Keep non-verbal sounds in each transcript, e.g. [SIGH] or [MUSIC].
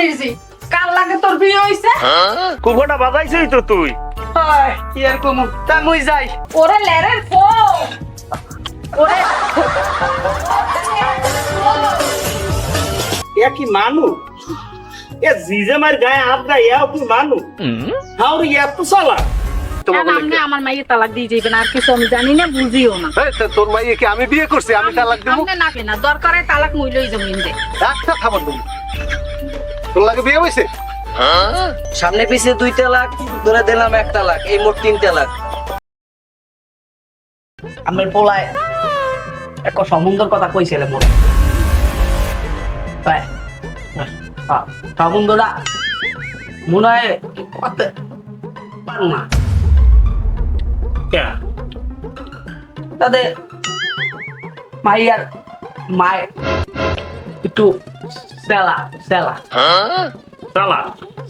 নিরছি কাল লাগে তোর বিয়ে হইছে? কুকুরটা বাজাইছিস তো তুই। হয় কি আর কমু? তা মুই যাই। ওরে লেরের ফো। ওরে। এ কি মানু? এ জিজে মার গায়ে হাত এ কি মানু? হাউর ইয়া তো সালা। আপনি আমার মাইয়ে তালাক দিয়ে যাবেন আর কিছু আমি জানি না বুঝিও না। তোর মাইয়ে কি আমি বিয়ে করছি? আমি তালাক দেবো? না দরকারে তালাক মুইলই জমিন দে একটা খাবার দেবো তোর লাগে বিয়ে হয়েছে সামনে পিছে দুই তালাক ধরে দিলাম এক তালাক এই মোট তিন তালাক আমার পোলায় এক সমুদ্র কথা কইছিল মোর। তাই হ্যাঁ, সমুদ্রটা মনে হয় পারো না। তাদের মাইয়ার মায়। একটু সেলা সেলা সালা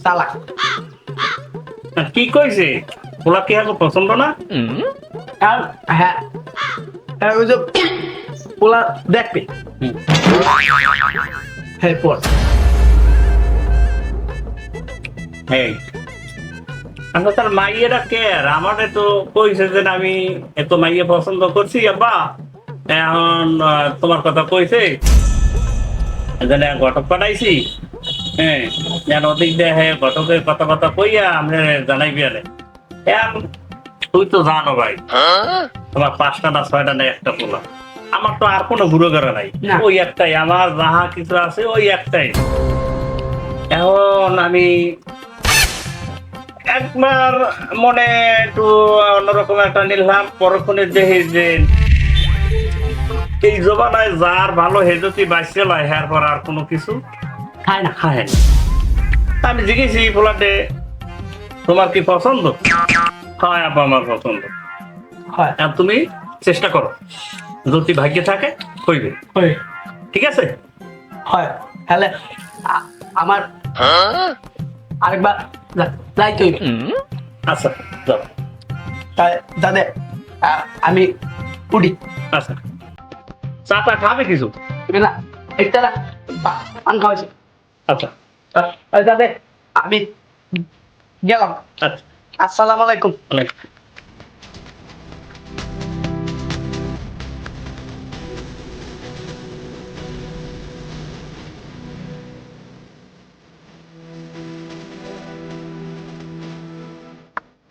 সালা কি কইছে? ওলা কি আর পছন্দ না? আর হ্যাঁ ওই যে পোলা দেখবে হ্যাঁ পর। এই আমরা তার মাইয়েরা কে আমারে তো কইছে যে আমি এত মাইয়ে পছন্দ করছি আব্বা। এখন তোমার কথা কইছে এজন্য ঘটক পাঠাইছি। হ্যাঁ যেন ওদিক দেখে ঘটকের কথা কথা কইয়া আমরা জানাইবি আরে তুই তো জানো ভাই। তোমার পাঁচটা না ছয়টা না একটা পোলা। আমার তো আর কোনো ঘুরো ঘরে নাই। ওই একটাই আমার যাহা কিছু আছে ওই একটাই। এখন আমি একবার মনে একটু অন্যরকম একটা নিলাম। পরক্ষণে দেখি যে এই জমানায় যার ভালো হেজতি বাইসে লয় হ্যার পর আর কোনো কিছু খায় না খায় না। আমি জিজ্ঞেসি পোলাটে তোমার কি পছন্দ? হয় আপা আমার পছন্দ। হয়। আর তুমি চেষ্টা করো। যদি ভাগ্যে থাকে হইবে ঠিক আছে? হয়। তাহলে আমার আরেকবার যা- যাইতে আচ্ছা দাদা আমি উঠি। আচ্ছা। চাটা খাবে কিছু? না একটা পান আচ্ছা। দাদা আমি গেলাম। আচ্ছা। আসসালামু আলাইকুম।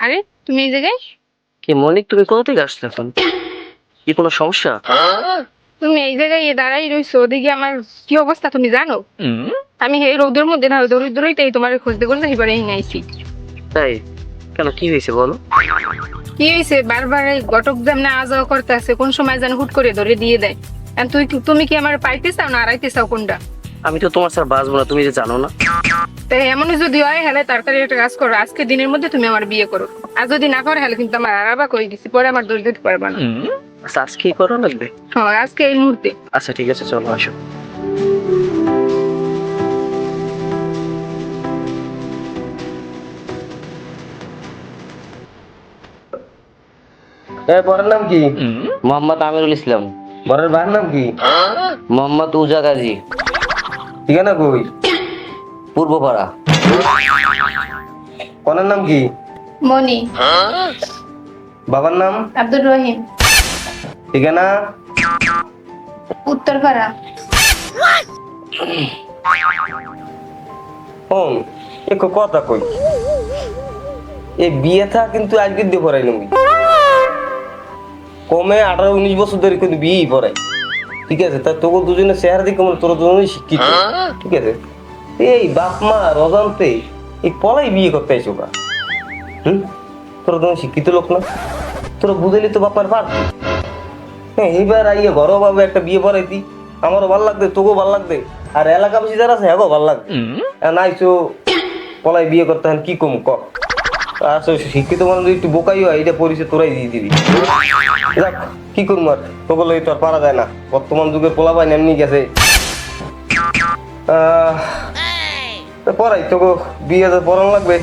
আরে তুমি এই জায়গায়? কি মনিক তুমি কোথা থেকে আসলে এখন? কি কোনো সমস্যা? তুমি এই জায়গায় দাঁড়াই রইছো ওদিকে আমার কি অবস্থা তুমি জানো? আমি এই রোদের মধ্যে না দৌড়ি দৌড়িতেই তোমার খুঁজতে খুঁজতে এবারে নাইছি তাই? কেন কি হয়েছে বলো? কি হয়েছে? বারবার এই ঘটক যেমন আ যাওয়া করতে আছে কোন সময় যেন হুট করে ধরে দিয়ে দেয়। আর তুই তুমি কি আমার পাইতে চাও না আড়াইতে চাও কোনটা? আমি তো তোমার স্যার বাঁচবো না তুমি যে জানো না। তাই এমনই যদি হয় হলে তাড়াতাড়ি একটা কাজ করো আজকে দিনের মধ্যে তুমি আমার বিয়ে করো। আর যদি না করে হলে কিন্তু আমার আরাবা করে দিছি পরে আমার দোষ দিতে পারবা না। আচ্ছা আজকে কি করা লাগবে হ্যাঁ আজকে এই মুহূর্তে আচ্ছা ঠিক আছে চলো আসো এ বরের নাম কি মোহাম্মদ আমিরুল ইসলাম বরের ভাইয়ের নাম কি মোহাম্মদ উজা গাজী ঠিকানা কই পূর্বপাড়া কনের নাম কি মনি বাবার নাম আব্দুর রহিম ঠিকানা উত্তরপাড়া। হন এক কথা কই। এই বিয়ে থা কিন্তু আজকে দিয়ে পড়াই নবি কমে আঠারো উনিশ বছর ধরে কিন্তু বিয়েই পড়াই। ঠিক আছে? তা তোকে দুজনে চেহারা দিকে মনে তোরা দুজনেই শিক্ষিত। ঠিক আছে? এই বাপ মা রজান্তে এই পলাই বিয়ে করতে আইসো কা হুম? তোরা তুমি শিক্ষিত লোক না? তোরা বুঝাইলি তো বাপার পার হ্যাঁ [LAUGHS] এইবার আইয়ে ঘরও ভাবে একটা বিয়ে পড়াইতি। আমারও ভালো লাগবে তোকেও ভালো লাগবে আর এলাকাবাসী যারা আছে হ্যাঁ ভালো লাগবে নাইছো পলাই বিয়ে করতে হন কি কম ক? আচ্ছা শিক্ষিত মানুষ যদি একটু বোকাই হয় এটা পরিচয় তোরাই দিয়ে দিবি। দেখ কি করব আর? তোকে লই তো আর পারা যায় না। বর্তমান যুগের পোলা পাই এমনি গেছে। পড়াই তোকে বিয়ে তো পড়ানো লাগবে।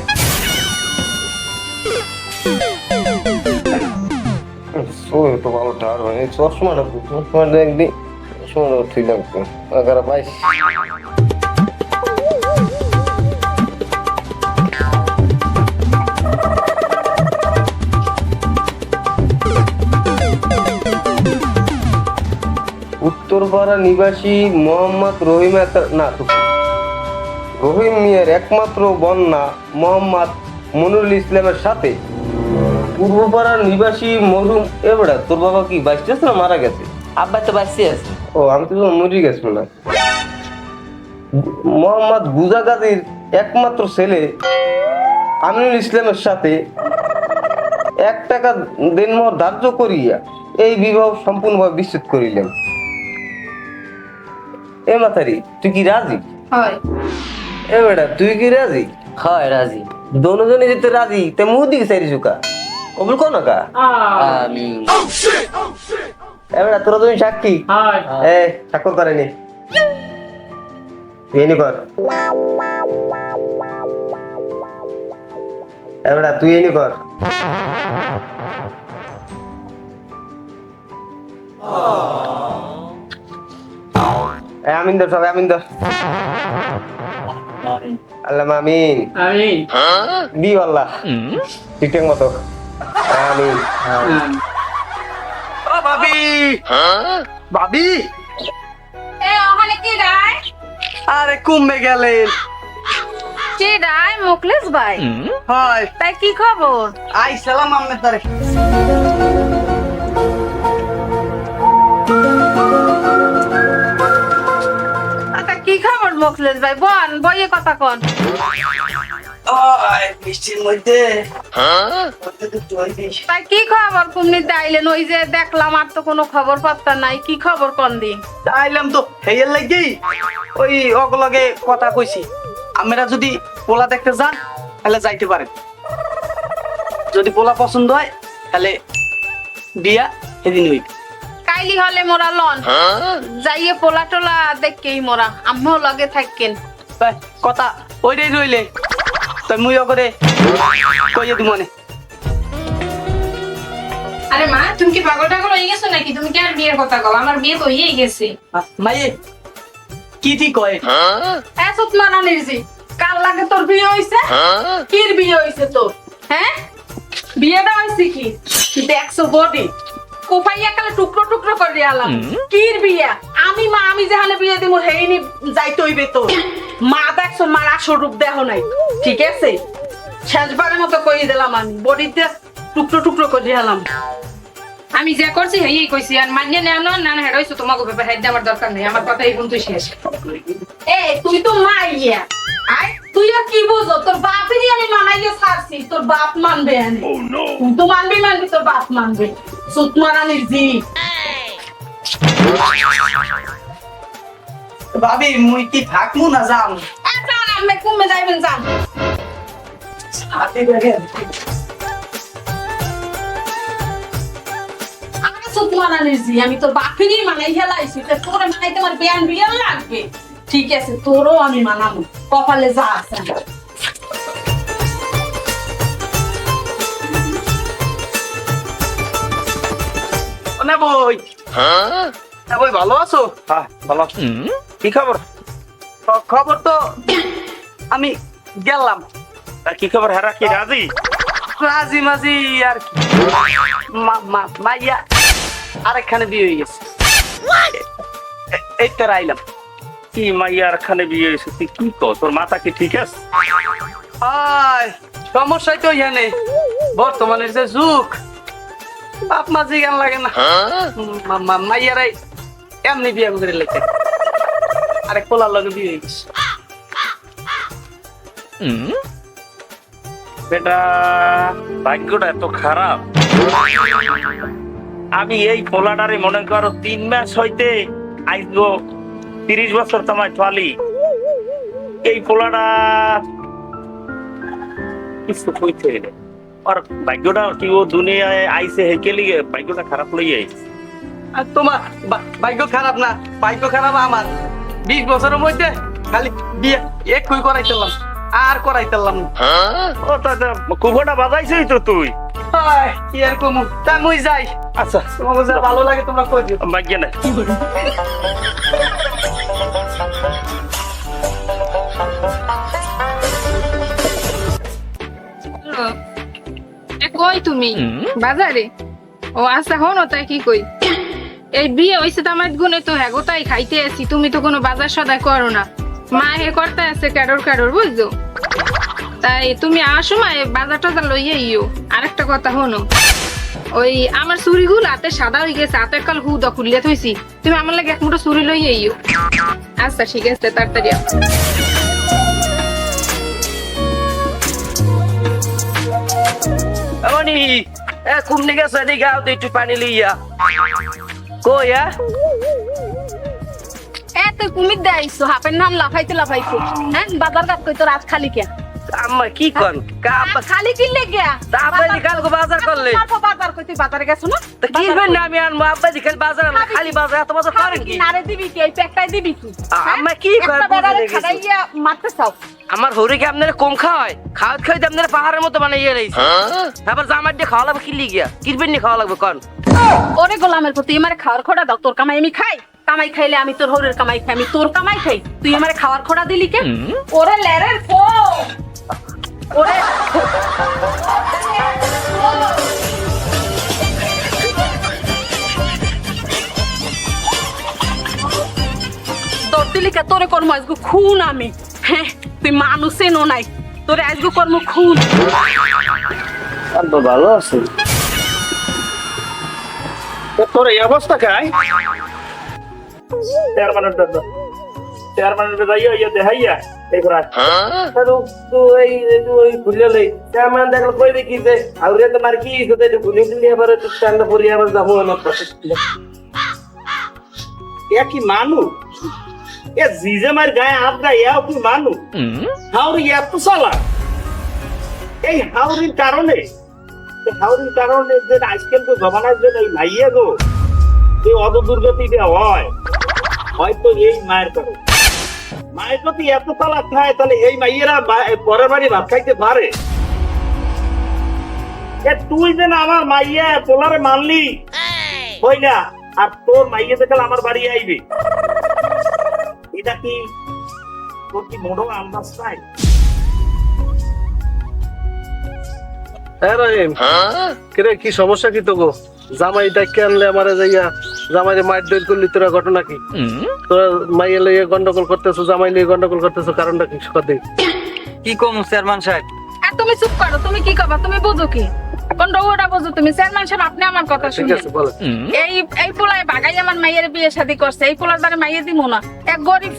মানে উত্তরপাড়া নিবাসী মোহাম্মদ রহিম না রহিম মিয়ার একমাত্র বন্যা মোহাম্মদ মনুরুল ইসলামের সাথে। পূর্বপাড়ার নিবাসী মরুম এবারে তোর বাবা কি বাইশটাস না মারা গেছে? আব্বা তো বাঁচতে আছে ও আমি তো মরে গেছি না মোহাম্মদ গুজা গাজীর একমাত্র ছেলে আমিনুল ইসলামের সাথে এক টাকা দেনমোহর ধার্য করিয়া এই বিবাহ সম্পূর্ণভাবে বিচ্ছেদ করিলেন। এ মাথারি তুই কি রাজি? হয়। এ বেটা তুই কি রাজি? হয় রাজি। দোনোজনে যেতে রাজি তে মুহ দিকে চাইরি চুকা কবুল কো না কা আমি এ তোরা তুমি সাক্ষী। হাই। এ স্বাক্ষর করেনি তুই এনি কর। এবারে তুই এনি কর। এ আমিন ধর সবাই আমিন ধর। আল্লাহ আমিন। আমি দি আল্লাহ। ঠিকঠাক মতো। আমিন ও ভাবি ভাবি এ ওখানে কি রায় আরে কমবে গেলেন। কি রায় মুকলেশ ভাই। হয়। তাই কি খবর? আই সালাম আম্মে তারে। কি খবর মুকলেশ ভাই? বল বইয়ে কথা কন। ওই মধ্যে। মধ্যে তো জল দিস। তাই কি খবর কুমনি দাইলেন ওই যে দেখলাম আর তো কোনো খবর পাত্তা নাই। কি খবর কন দি আইলাম তো হেয়ের লাগি। ওই অগলগে কথা কইছি। আমরা যদি পোলা দেখতে যান তাহলে যাইতে পারেন। যদি পোলা পছন্দ হয় তাহলে বিয়া সেদিন হইবে। কাইলি হলে মোরা লন। যাইয়ে পোলা টোলা দেখকেই মোরা। আমিও লগে থাকেন কথা ওইটাই রইলে। তাই মুই অগরে কইয়ে দিব মনে আরে মা তুমি কি পাগল টাগল হয়ে গেছো নাকি? তুমি কি আর বিয়ের কথা কও? আমার বিয়ে তো হয়েই গেছে। মাইয়ে কি ঠিক কয়? এ সুত মানা নির্জি কাল লাগে তোর বিয়ে হইছে? কির বিয়ে হইছে তোর? হ্যাঁ? বিয়েটা হইছে কি? দেখছ বডি? কোপাইয়া কালে টুকরো টুকরো করে আলাম। কির বিয়া? আমি মা আমি যেখানে বিয়ে দিব হেইনি যাইতে হইবে তো মা দেখছ মার আসল রূপ দেহ নাই। ঠিক আছে? শেষবারের মতো কই দিলাম আমি। বডিতে টুকরো টুকরো করে আলাম আমি যা করছি হেই কইছি আর মান্য নেও না না হেড হইছো তোমাকে ব্যাপারে হেড আমার দরকার নেই। আমার কথা এই পর্যন্ত শেষ। এ তুই তো মাইয়া। আয় তুই আর কি বুঝো? তোর বাপেরই আমি মানাইয়ে ছাড়ছি তোর বাপ মানবে আনে তুই তো মানবি মানবি তোর বাপ মানবে। সুত মারানির জি। ভাবি মুই কি থাকমু না যাম? এখন আমি কমে যাইবেন যান আমি তোর বাপেরই মানাই হেলাইছি তোর মানাইতে আমার বিয়ান বিয়ান লাগবে? ঠিক আছে তোরও আমি মানাবো কপালে যা আছে। না বই না বই ভালো আছো? হ্যাঁ ভালো কি খবর? খবর তো আমি গেলাম। তা কি খবর? হেরা কি রাজি? রাজি মাঝি আর কি। মা- মা- মাইয়া আরেকখানে বিয়ে হয়ে গেছে। এ- এই তো আইলাম। কি মাইয়ার খানে বিয়ে হয়েছে? তুই কি কর? তোর মাথা কি ঠিক আছে? আয় সমস্যাই তো এখানে। বর্তমানের যে যুগ। বাপ মাঝি গান লাগে না। মা- মা- মাইয়ারাই এমনি বিয়ে করে লেখে। আরেক পোলার লগে বিয়ে হয়ে বেটা ভাগ্যটা এত খারাপ। আমি এই পোলাডারে মনে করো তিন মাস হইতে আইব তিরিশ বছর তোমায় চলি এই পোলাটা কিছু কইতে আর ভাগ্যটা কি ও দুনিয়ায় আইছে হেকে লিগে ভাগ্যটা খারাপ লইয়া আইছে। আর তোমার বা- ভাগ্য খারাপ না ভাগ্য খারাপ আমার। বিশ বছরের মধ্যে খালি বিয়ে এক কুই করাইতেলাম আর করাইতেলাম না। ও তা কুকুরটা বাজাইছই তো তুই। কি আর কমু? তা মুই যাই। আচ্ছা। যা ভালো লাগে তোমরা কই দিও। ভাগ্য নাই। এ কই তুমি? বাজারে? ও আচ্ছা হন তাই কি কই? এই বিয়ে হয়েছে তো আমার গুনে তো হ্যাগো তাই খাইতে আছি তুমি তো কোনো বাজার সদাই করো না। মা হে করতে আছে ক্যাডর ক্যাডর, বুঝছ? তাই তুমি আসো মা বাজার টাজার লইয়ে ইও আরেকটা কথা হনো ওই আমার চুরিগুলো হাতে সাদা হয়ে গেছে, হাতে কাল হুদা খুললে থইছি। তুমি আমার লাগে এক মুঠো চুরি লইয়ে ইও আচ্ছা ঠিক আছে, তাড়াতাড়ি। অনি এ কুমনি গেছে তো একটু পানি লইয়া। কই, আ? এ কুমির দেয় হাফের নাম লাফাইতে লাফাইছে হ্যাঁ বাজার কাজ কই তো আজ খালি কে আম্মা কি কন? কা খালি কিনলে গিয়া? তা আব্বা দি কালকে বাজার করলে? তারপর বাজার কই তুই বাজারে গেছো না? তা কি না আমি আনব খালি বাজার খালি বাজার এত বাজার করেন কি? নারে দিবি কি? এই প্যাকটাই দিবি কি? হ্যাঁ? আম্মা কি একটা বুঝে বেড়ারে মারতে চাও। আমার হরি কি আপনারা কম খাওয়ায়? খাওয়াত খাইতে আপনারা পাহাড়ের মতো বানাইয়ে রয়েছে তারপর জামার দিয়ে খাওয়া লাগবে কিনলি গিয়া। কিনবেন নি খাওয়া লাগবে কন? ওরে গোলামের প্রতি আমারে খাওয়ার খোড়া দাও। তোর কামাই আমি খাই। কামাই খাইলে আমি তোর হরের কামাই খাই আমি তোর কামাই খাই। তুই আমারে খাওয়ার খোড়া দিলি কে? ওরে লেরের ফো ওরে তোর কর্ম আজগু খুন আমি। হ্যাঁ তুই মানুষে নো নাই। তোরে আজগু কর্ম খুন। আর তো ভালো আছে। তোর এই অবস্থা খাই চেয়ারম্যানের দাদা চেয়ারম্যানের ইয়ে ইয়ে দেখাইয়া। তো এই ওই ভুলে লই। চেয়ারম্যান দেখল কই দেখি যে আউরে তোমার কি হইছে তো ভুলে দিলি আবার তো স্ট্যান্ড পরি আবার যাব না এ কি মানু? এ জিজে মার গায়ে হাত দেয় এও কি মানু? হাওড়ি এত সালা এই হাওড়ির কারণে এই কারণে যে আজকাল তো জমানার জন্য এই ভাইয়া গো এই অত দুর্গতিটা হয়। হয়তো এই মায়ের কারণে। মায়ের যদি এত তালা খায় তাহলে এই মাইয়েরা পরের বাড়ি ভাত খাইতে পারে? এ তুই যে না আমার মাইয়া পোলারে মানলি। হই না আর তোর মাইয়ে দেখলে আমার বাড়ি আইবে। এটা কি তোর কি মোড়ো আন্দাজ নাই? হ্যাঁ রহিম। কিরে কি সমস্যা কি তো গো জামাই ডাকে আনলে আমারে যাইয়া জামাইরে মাইট দৈর করলি তোরা ঘটনা কি? তোরা মাইয়ে লইয়ে গন্ডগোল করতেছো জামাই লইয়ে গন্ডগোল করতেছো কারণটা কি? কথা কি কম চেয়ারম্যান সাহেব? আর তুমি চুপ করো তুমি কি কবা? তুমি বুঝো কি? কোন রোগটা বুঝো তুমি? চেয়ারম্যান সাহেব আপনি আমার কথা এই এই পোলায় বাগাই আমার মাইয়ের বিয়ে শাদী করছে এই পোলার দ্বারা মাইয়ে দিব না। এক গরিব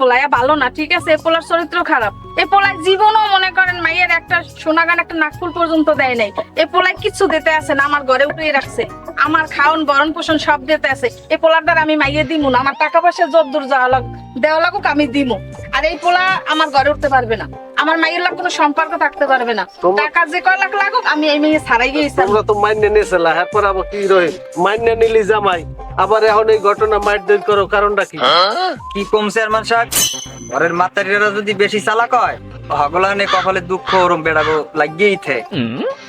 পোলায় ভালো না ঠিক আছে? এই পোলার চরিত্র খারাপ। এই পোলায় জীবনও মনে করেন মাইয়ের একটা সোনাগান একটা নাকফুল পর্যন্ত দেয় নাই। এই পোলায় কিছু দিতে আছে না আমার ঘরে উঠিয়ে রাখছে। আমার খাওন বরণ পোষণ সব দিতে আছে। এই পোলার দ্বারা আমি মাইয়ে দিব না আমার টাকা পয়সা জোর দূর যাওয়া লাগ দেওয়া লাগুক আমি দিব আর এই পোলা আমার ঘরে উঠতে পারবে না। আমার মাইয়ের লাগ কোনো সম্পর্ক থাকতে পারবে না। টাকা যে কয় লাখ লাগুক আমি এই মেয়ে ছাড়াই গিয়েছি। তোমরা তো মাইনে নিয়েছিল এরপর আবার কি রহিম মাইনে নিলি জামাই আবার এখন এই ঘটনা মাইর দৈর করো কারণটা কি? কি কম চেয়ারম্যান সাহেব? ঘরের মাতারিরা যদি বেশি চালাক হয় হগলানে কপালে দুঃখ ওরম বেড়াবো লাগিয়েই থে।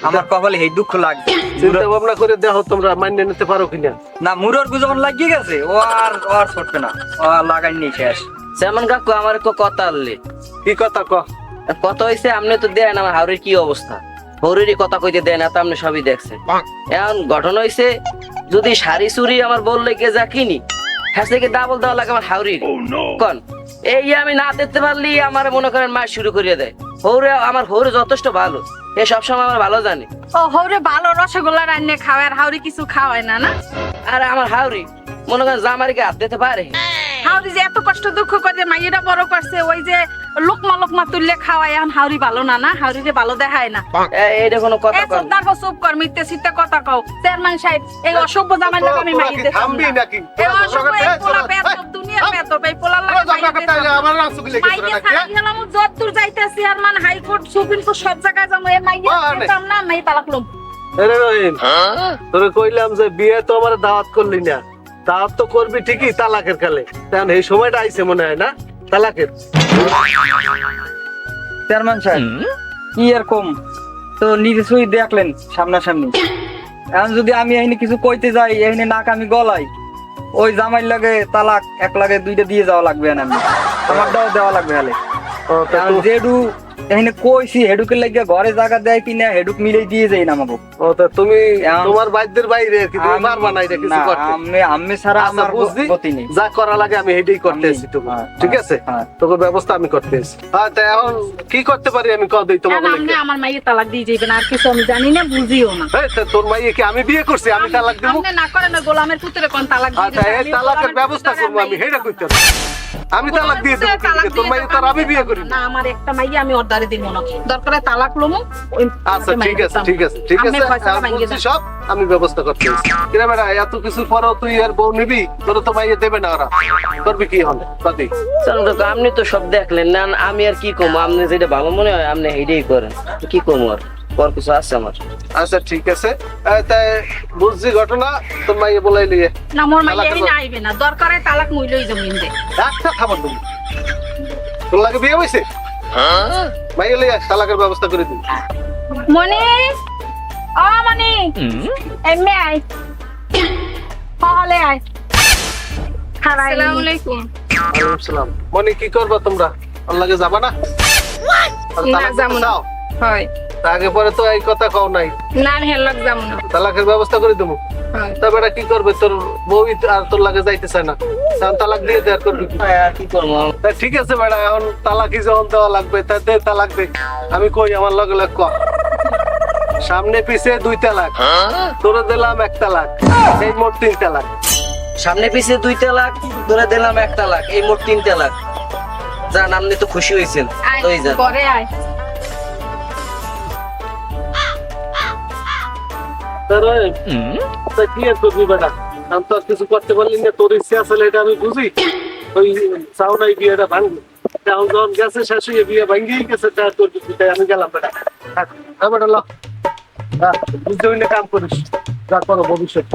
আমার কপালে এই দুঃখ লাগবে। চিন্তা ভাবনা করে দেখো তোমরা মাইনে নিতে পারো কিনা। না মুরোর যখন লাগিয়ে গেছে ও আর ও আর ছটবে না। ও আর লাগাই নেই শেষ। চেয়ারম্যান কাকু আমার একটু কথা আনলে কি কথা ক? কত হয়েছে আপনি তো দেন আমার হাওড়ির কি অবস্থা? হরিরই কথা কইতে দেন এত আপনি সবই দেখছেন এখন ঘটনা হয়েছে যদি শাড়ি চুরি আমার বললে কে যা কিনি হ্যাঁ থেকে ডাবল দেওয়া লাগে আমার হাওড়ির কন এই আমি না দেখতে পারলি আমার মনে করেন মার শুরু করিয়ে দেয়। হৌরে আমার হৌরে যথেষ্ট ভালো এ সবসময় আমার ভালো জানে। ও হৌরে ভালো রসগোল্লা রান্নে খাওয়ায় আর হাউরি কিছু খাওয়ায় না না? আর আমার হাওড়ি মনে করেন জামারিকে হাত দিতে পারে। হাউরি যে এত কষ্ট দুঃখ করে যে মাইয়েরা বড় করছে ওই যে লোকমা লোকমা তুললে খাওয়ায় এখন হাউরি ভালো না না? হাউরি যে ভালো দেখায় না। এ- এইটা কোনো কথা চোদ্দার চুপ কর মিথ্যে কথা কও। চেয়ারম্যান সাহেব এই অসভ্য জামাই লাগে আমি মাইয়ে থামবি নাকি? এই অসভ্য এই পোলা এই, বেয়াদব, এই, দুনিয়ার লাগে ঝগড়া মাইয়ে ছাড়া গেলাম যতদূর যাইতেছি আর মানে হাইকোর্ট সুপ্রিম কোর্ট সব জায়গায় এ মাইয়ে? না মাইয়ে তালাক লম। রহিম তোরে কইলাম যে বিয়ে তো আমার দাওয়াত করলি না। দাওয়াত তো করবি ঠিকই তালাকের কালে কারণ এই সময়টা আইছে মনে হয় না? তালাকের। চেয়ারম্যান সাহেব কি আর কম? তো নিজস্বই দেখলেন সামনাসামনি। এখন যদি আমি এখানে কিছু কইতে যাই এখানে নাক আমি গলাই। ওই জামাই লাগে তালাক এক লাগে দুইটা দিয়ে যাওয়া লাগবে না আমি। আমারটাও দেওয়া লাগবে হলে ও, তা যেডু এখানে কইছি হেডুকের লাগিয়া ঘরে জায়গা দেয় কিনা হেডুক মিলে দিয়ে যাই না আমাকে। ও তা তুমি তোমার বাদ্যের বাইরে কি তুমি আম- পারবা না এটা কিছু করতে? আমি আমি ছাড়া আচ্ছা, আমার নেই। যা করা লাগে আমি হেডেই করতে আমি- এসেছি হ্যাঁ, ঠিক হ্যাঁ, আছে? হ্যাঁ। তোকে ব্যবস্থা আমি হ্যাঁ তা এখন কি করতে পারি আমি কদ দিই তোমাকে আপনি আমার মাইয়ে তালাক দিয়ে যাবেন আর কিছু আমি জানি না বুঝিও না। এই, তা তোর মাইয়ে কি আমি বিয়ে করছি? আমি তালাক দেবো? আপনি না করেন গোলামের পুত্রে কোন তালাক দিয়ে আচ্ছা এই তালাকের ব্যবস্থা করব আমি হেডা করতে আমি তালাক দিয়ে দেবো তোর মাইয়ে আমি বিয়ে করি না আমার একটা মাইয়ে আমি অর্ডারে দিব না দরকারে তালাক লমু আচ্ছা ঠিক আছে ঠিক আছে ঠিক আছে আমি। সব আমি ব্যবস্থা করতে কিরে বেটা এত কিছু পরেও তুই আর বউ নিবি? তোর তো মাইয়ে দেবে না ওরা। করবি কি হলে বাদি। চন্দ্র আপনি তো সব দেখলেন না আমি আর কি কমো? আপনি যেটা ভালো মনে হয় আপনি হেডেই করেন। কি কমো আর? পর কিছু আছে আমার। আচ্ছা ঠিক আছে। তাই বুঝছি ঘটনা তোর মাইয়ে বলাই লিয়ে না মোর মাইয়ে দেবো। না আইবে না। দরকারে তালাক মুইলই জমিন দে। একটা খাবার তুমি তোর লাগে বিয়ে হয়েছে মাইয়ে তালাকের ব্যবস্থা করে মনি ও মনি এমনি আই হলে আই আসসালামু আলাইকুম। ওয়ালাইকুম সালাম। মনি কি করবা তোমরা? লাগে যাবা না? আর না, তালাক যাব না। হয়। আগে পরে তো এই কথা কও নাই। না হেলক যাব না। তালাকের ব্যবস্থা করে দেবো। হয়। তা কি করবে? তোর বউ আর তোর লাগে যাইতে চায় না। তখন তালাক দিয়ে দেয়ার করবি কি? করব? ঠিক আছে বেটা এখন তালাকই যখন দেওয়া লাগবে তা দে তালাক দে। আমি কই আমার লগে লগে সামনে পিছে দুই তালাক। তোরে দিলাম এক তালাক। এই মোট তিন তালাক। সামনে পিছিয়ে দুই তালাক ধরে দিলাম এক তালাক। এই মোট তিন তালাক। যান আপনি তো খুশি হয়েছেন। ওই যান পরে আয়। তার ওই, কি আর করবি বেটা আমি তো আর কিছু করতে পারলি না তোর ইচ্ছে আসলে এটা আমি বুঝি। ওই চাও নাই বিয়েটা ভাঙবি। এখন যখন গেছে শেষ হয়ে বিয়ে ভাঙিয়েই গেছে তা তোর? তাই আমি গেলাম বেটা হ্যাঁ বেটা ল। বুঝতে কাম করিস। যা করো ভবিষ্যৎ